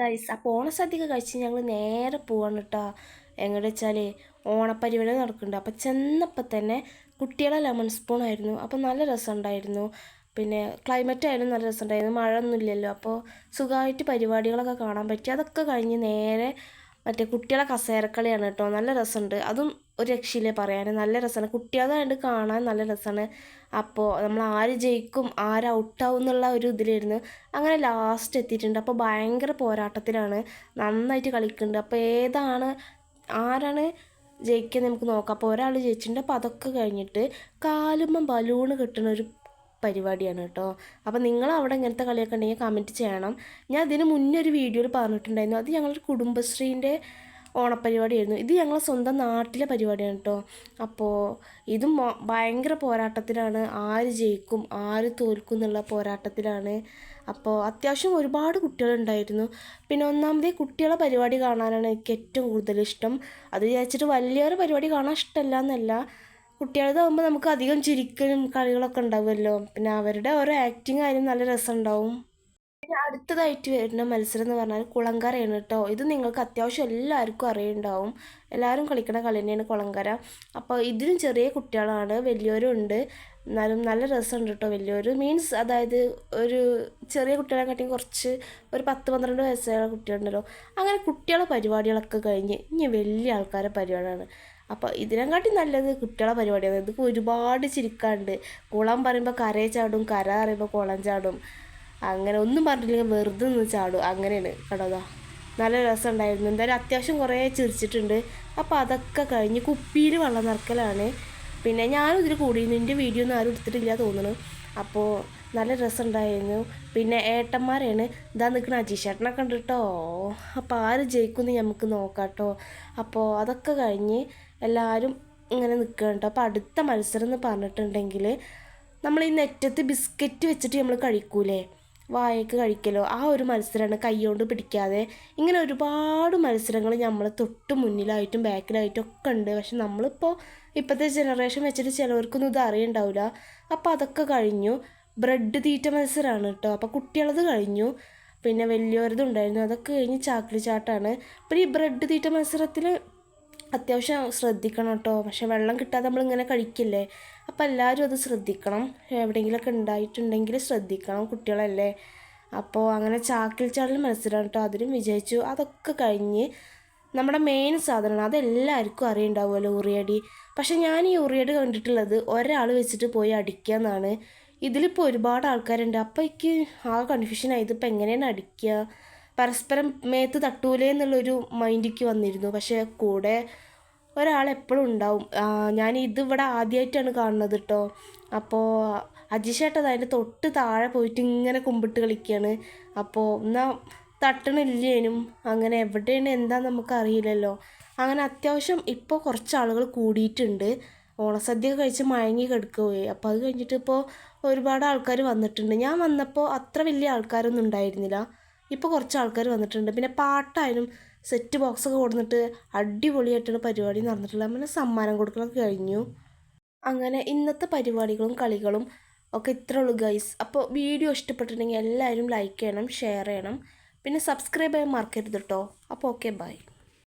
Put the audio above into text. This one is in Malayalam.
ഗൈസ് അപ്പോൾ ഓണസദ്യക്ക് കഴിച്ച് ഞങ്ങൾ നേരെ പോവാണ് കേട്ടോ എങ്ങോട്ട് വെച്ചാൽ ഓണപ്പരിപാടി നടക്കുന്നുണ്ട്. അപ്പോൾ ചെന്നപ്പോൾ തന്നെ കുട്ടികളെ ലെമൺ സ്പൂൺ ആയിരുന്നു. അപ്പോൾ നല്ല രസമുണ്ടായിരുന്നു. പിന്നെ ക്ലൈമറ്റ് ആയാലും നല്ല രസമുണ്ടായിരുന്നു. മഴ ഒന്നുമില്ലല്ലോ അപ്പോൾ സുഖമായിട്ട് പരിപാടികളൊക്കെ കാണാൻ പറ്റി. അതൊക്കെ കഴിഞ്ഞ് നേരെ മറ്റേ കുട്ടികളെ കസേരക്കളിയാണ് കേട്ടോ. നല്ല രസമുണ്ട്. അതും ഒരു രക്ഷയില്ലേ പറയാൻ നല്ല രസമാണ്. കുട്ടികളായിട്ട് കാണാൻ നല്ല രസമാണ്. അപ്പോൾ നമ്മൾ ആര് ജയിക്കും ആര് ഔട്ടാവും എന്നുള്ള ഒരു ഇതിലായിരുന്നു. അങ്ങനെ ലാസ്റ്റ് എത്തിയിട്ടുണ്ട്. അപ്പോൾ ഭയങ്കര പോരാട്ടത്തിലാണ്. നന്നായിട്ട് കളിക്കുന്നുണ്ട്. അപ്പോൾ ഏതാണ് ആരാണ് ജയിക്കുക നമുക്ക് നോക്കാം. അപ്പോൾ ഒരാൾ ജയിച്ചിട്ടുണ്ട്. അപ്പോൾ അതൊക്കെ കഴിഞ്ഞിട്ട് കാലുമ്പം ബലൂണ് കിട്ടുന്ന ഒരു പരിപാടിയാണ് കേട്ടോ. അപ്പോൾ നിങ്ങൾ അവിടെ ഇങ്ങനത്തെ കളിയൊക്കെ ഉണ്ടെങ്കിൽ കമന്റ് ചെയ്യണം. ഞാൻ ഇതിന് മുന്നേ ഒരു വീഡിയോയിൽ പറഞ്ഞിട്ടുണ്ടായിരുന്നു. അത് ഞങ്ങളുടെ കുടുംബശ്രീന്റെ ഓണപ്പരിപാടിയായിരുന്നു. ഇത് ഞങ്ങളെ സ്വന്തം നാട്ടിലെ പരിപാടിയാണ് കേട്ടോ. അപ്പോൾ ഇതും ഭയങ്കര പോരാട്ടത്തിലാണ്. ആര് ജയിക്കും ആര് തോൽക്കും എന്നുള്ള പോരാട്ടത്തിലാണ്. അപ്പോൾ അത്യാവശ്യം ഒരുപാട് കുട്ടികളുണ്ടായിരുന്നു പിന്നെ ഒന്നാമതേ കുട്ടികളെ പരിപാടി കാണാനാണ് എനിക്ക് ഏറ്റവും കൂടുതൽ ഇഷ്ടം. അത് വിചാരിച്ചിട്ട് വലിയൊരു പരിപാടി കാണാൻ ഇഷ്ടമല്ല എന്നല്ല. കുട്ടികളതാകുമ്പോൾ നമുക്ക് അധികം ചിരിക്കലും കളികളൊക്കെ ഉണ്ടാവുമല്ലോ. പിന്നെ അവരുടെ ഓരോ ആക്ടിങ് ആയാലും നല്ല രസമുണ്ടാവും. പിന്നെ അടുത്തതായിട്ട് വരുന്ന മത്സരം എന്ന് പറഞ്ഞാൽ കുളങ്കരയാണ് കേട്ടോ. ഇത് നിങ്ങൾക്ക് അത്യാവശ്യം എല്ലാവർക്കും അറിയുണ്ടാവും. എല്ലാവരും കളിക്കുന്ന കളി തന്നെയാണ് കുളങ്കര അപ്പോൾ ഇതിലും ചെറിയ കുട്ടികളാണ് വലിയവരും ഉണ്ട് എന്നാലും നല്ല രസമുണ്ട് കേട്ടോ വലിയൊരു മീൻസ് അതായത് ഒരു ചെറിയ കുട്ടികളെ കാട്ടിയും കുറച്ച് ഒരു പത്ത് പന്ത്രണ്ട് വയസ്സുള്ള കുട്ടികളുണ്ടല്ലോ. അങ്ങനെ കുട്ടികളെ പരിപാടികളൊക്കെ കഴിഞ്ഞ് ഇനി വലിയ ആൾക്കാരെ പരിപാടിയാണ് അപ്പോൾ ഇതിനെക്കാട്ടി നല്ലത് കുട്ടികളെ പരിപാടിയാണ്. ഇതിപ്പോൾ ഒരുപാട് ചിരിക്കാണ്ട് കുളം പറയുമ്പോൾ കരയെ ചാടും കര പറയുമ്പോൾ കുളം ചാടും. അങ്ങനെ ഒന്നും പറഞ്ഞില്ലെങ്കിൽ വെറുതെ നിന്ന് ചാടും. അങ്ങനെയാണ് കേട്ടോതാ നല്ല രസമുണ്ടായിരുന്നു. എന്തായാലും അത്യാവശ്യം കുറേ ചിരിച്ചിട്ടുണ്ട്. അപ്പോൾ അതൊക്കെ കഴിഞ്ഞ് കുപ്പിയിൽ വെള്ളം നിറക്കലാണ്. പിന്നെ ഞാനും ഇതിൽ കൂടിയിരുന്നു. എന്റെ വീഡിയോ ഒന്നും ആരും എടുത്തിട്ടില്ല തോന്നുന്നു. അപ്പോൾ നല്ല രസമുണ്ടായിരുന്നു. പിന്നെ ഏട്ടന്മാരാണ്. ഇതാ നിൽക്കുന്ന അജീഷേട്ടനെ കണ്ടിട്ടോ. അപ്പോൾ ആര് ജയിക്കുമെന്ന് നമുക്ക് നോക്കാട്ടോ കേട്ടോ. അപ്പോൾ അതൊക്കെ കഴിഞ്ഞ് എല്ലാവരും ഇങ്ങനെ നിൽക്കുകയുണ്ട് അപ്പോൾ അടുത്ത മത്സരം എന്ന് പറഞ്ഞിട്ടുണ്ടെങ്കിൽ നമ്മൾ ഈ നെറ്റത്ത് ബിസ്ക്കറ്റ് വെച്ചിട്ട് നമ്മൾ കഴിക്കൂലേ? വായക്ക് കഴിക്കലോ. ആ ഒരു മത്സരമാണ് കൈകൊണ്ട് പിടിക്കാതെ ഇങ്ങനെ ഒരുപാട് മത്സരങ്ങൾ നമ്മൾ തൊട്ട് മുന്നിലായിട്ടും ബാക്കിലായിട്ടും ഒക്കെ ഉണ്ട്. പക്ഷെ നമ്മളിപ്പോൾ ഇപ്പോഴത്തെ ജനറേഷൻ വെച്ചിട്ട് ചിലവർക്കൊന്നും ഇത് അറിയണ്ടാവില്ല അപ്പോൾ അതൊക്കെ കഴിഞ്ഞു. ബ്രെഡ് തീറ്റ മത്സരമാണ് കേട്ടോ അപ്പോൾ കുട്ടികളത് കഴിഞ്ഞു. പിന്നെ വലിയവരതുണ്ടായിരുന്നു അതൊക്കെ കഴിഞ്ഞ് ചാക്കിളി ചാട്ടാണ്. പിന്നെ ഈ ബ്രെഡ് തീറ്റ മത്സരത്തിൽ അത്യാവശ്യം ശ്രദ്ധിക്കണം കേട്ടോ. പക്ഷെ വെള്ളം കിട്ടാതെ നമ്മളിങ്ങനെ കഴിക്കില്ലേ? അപ്പം എല്ലാവരും അത് ശ്രദ്ധിക്കണം. എവിടെയെങ്കിലുമൊക്കെ ഉണ്ടായിട്ടുണ്ടെങ്കിൽ ശ്രദ്ധിക്കണം കുട്ടികളല്ലേ? അപ്പോൾ അങ്ങനെ ചാക്കിൽ ചാടൽ മത്സരം കേട്ടോ. അതിലും വിജയിച്ചു. അതൊക്കെ കഴിഞ്ഞ് നമ്മുടെ മെയിൻ സാധനമാണ്. അതെല്ലാവർക്കും അറിയുണ്ടാവുമല്ലോ ഉറിയടി. പക്ഷെ ഞാൻ ഈ ഉറിയടി കണ്ടിട്ടുള്ളത് ഒരാൾ വെച്ചിട്ട് പോയി അടിക്കുക എന്നാണ്. ഇതിലിപ്പോൾ ഒരുപാട് ആൾക്കാരുണ്ട്. അപ്പോൾ എനിക്ക് ആ കൺഫ്യൂഷൻ ആയത് ഇപ്പം എങ്ങനെയാണ് അടിക്കുക? പരസ്പരം മേത്ത് തട്ടൂലേ എന്നുള്ളൊരു മൈൻഡിക്ക് വന്നിരുന്നു. പക്ഷേ കൂടെ ഒരാൾ എപ്പോഴും ഉണ്ടാവും. ഞാൻ ഇതിവിടെ ആദ്യമായിട്ടാണ് കാണുന്നത് കേട്ടോ അപ്പോൾ അജിഷേട്ടത് അതിന്റെ തൊട്ട് താഴെ പോയിട്ട് ഇങ്ങനെ കുമ്പിട്ട് കളിക്കുകയാണ് അപ്പോൾ എന്നാൽ തട്ടണില്ലേനും? അങ്ങനെ എവിടെയാണ്? എന്താ നമുക്കറിയില്ലല്ലോ അങ്ങനെ അത്യാവശ്യം ഇപ്പോൾ കുറച്ച് ആളുകൾ കൂടിയിട്ടുണ്ട്. ഓണസദ്യ കഴിച്ച് മയങ്ങി കിടക്കുകയെ അപ്പോൾ അത് കഴിഞ്ഞിട്ട് ഇപ്പോൾ ഒരുപാട് ആൾക്കാർ വന്നിട്ടുണ്ട്. ഞാൻ വന്നപ്പോൾ അത്ര വലിയ ആൾക്കാരൊന്നും ഉണ്ടായിരുന്നില്ല. ഇപ്പോൾ കുറച്ച് ആൾക്കാർ വന്നിട്ടുണ്ട്. പിന്നെ പാട്ടായാലും സെറ്റ് ബോക്സൊക്കെ കൊടുത്തിട്ട് അടിപൊളിയായിട്ടുള്ള പരിപാടി നടന്നിട്ടുള്ള അങ്ങനെ സമ്മാനം കൊടുക്കലൊക്കെ കഴിഞ്ഞു. അങ്ങനെ ഇന്നത്തെ പരിപാടികളും കളികളും ഒക്കെ ഇത്ര ഉള്ളൂ ഗൈസ് അപ്പോൾ വീഡിയോ ഇഷ്ടപ്പെട്ടിട്ടുണ്ടെങ്കിൽ എല്ലാവരും ലൈക്ക് ചെയ്യണം ഷെയർ ചെയ്യണം. പിന്നെ സബ്സ്ക്രൈബ് ചെയ്യാൻ മറക്കരുത് കേട്ടോ അപ്പോൾ ഓക്കെ ബൈ